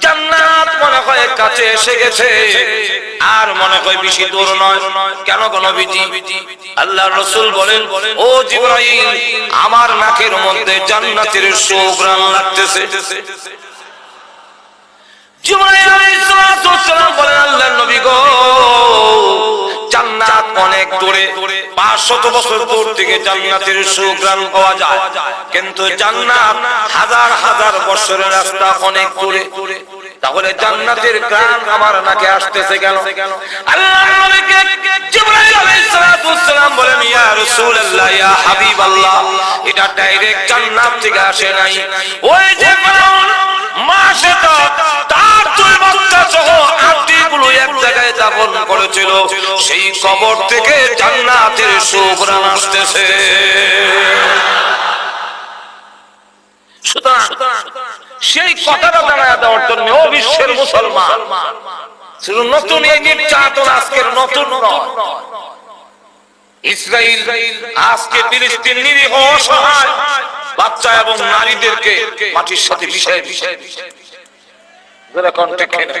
জান্নাত মনে হয় কাছে এসে গেছে। আর মনে হয় বেশি দূর নয়। কেন গো নবীজি? আল্লাহ রাসূল বলেন, ও জিবরাইল, আমার নাকের মধ্যে জান্নাতের সুঘ্রাণ লাগতেছে। অনেক দূরে 500 বছর দূর থেকে জান্নাতের সুগ্রাণ পাওয়া যায়। কিন্তু জান্নাত হাজার হাজার বছরের রাস্তা অনেক দূরে। তাহলে জান্নাতের গ্রাম আমার নাকে আসতেছে কেন? আল্লাহর নবীকে জিবরাইল আলাইহিস সালাতু বলেন, ইয়া রাসূলুল্লাহ, ইয়া হাবিবাল্লাহ। এটা ডাইরেক্ট জান্নাত থেকে আসে নাই। ওই যে ফেরাউন মাসেটা তার দাফন করেছিল, সেই কবর থেকে জান্নাতের সুঘ্রাণ আসতেছে। সেই কথাটা জানায় দেওয়ার জন্য বিশ্বের মুসলমান নতুন এই নির্যাতন আজকের নতুন ইসরায়েল আজকে ফিলিস্তিন নিরীহ, অসহায় বাচ্চা এবং নারীদেরকে মাটির সাথে বিষয় বিষয় কিন্তু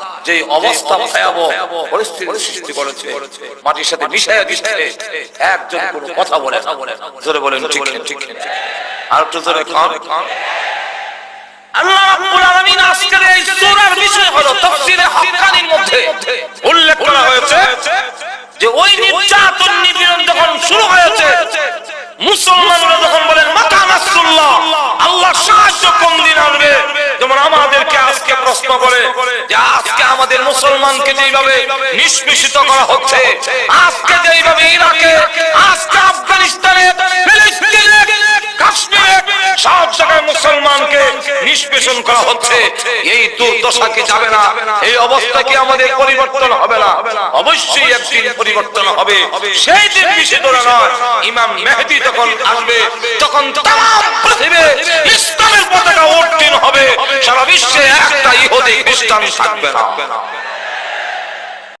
যে অবস্থা ভয়াবহ পরিস্থিতি সৃষ্টি করেছে মাটির সাথে মিশাইয়া দিচ্ছে একজন কোনো কথা বলে জোরে বলেন ঠিক ঠিক আর একটু জোরে খান। আল্লাহ রাব্বুল আলামিন আজকের এই সূরার বিষয় হলো তাফসীরে হাক্কানির মধ্যে উল্লেখ করা হয়েছে যে ওই নির্যাতন নিপীড়ন যখন শুরু হয়েছে মুসলমানরা যখন বলেন মাতা নাসরুল্লাহ আল্লাহ সাহায্য কোন দিন আনবে? যেমন আমাদেরকে আজকে প্রশ্ন করে যে আমাদের মুসলমানকে যেভাবে নিষ্পেষিত করা হচ্ছে আজকে যেভাবে ইরাকে আজকে আফগানিস্তানে ইমাম পতাকা খ্রিস্টান থাকবে না।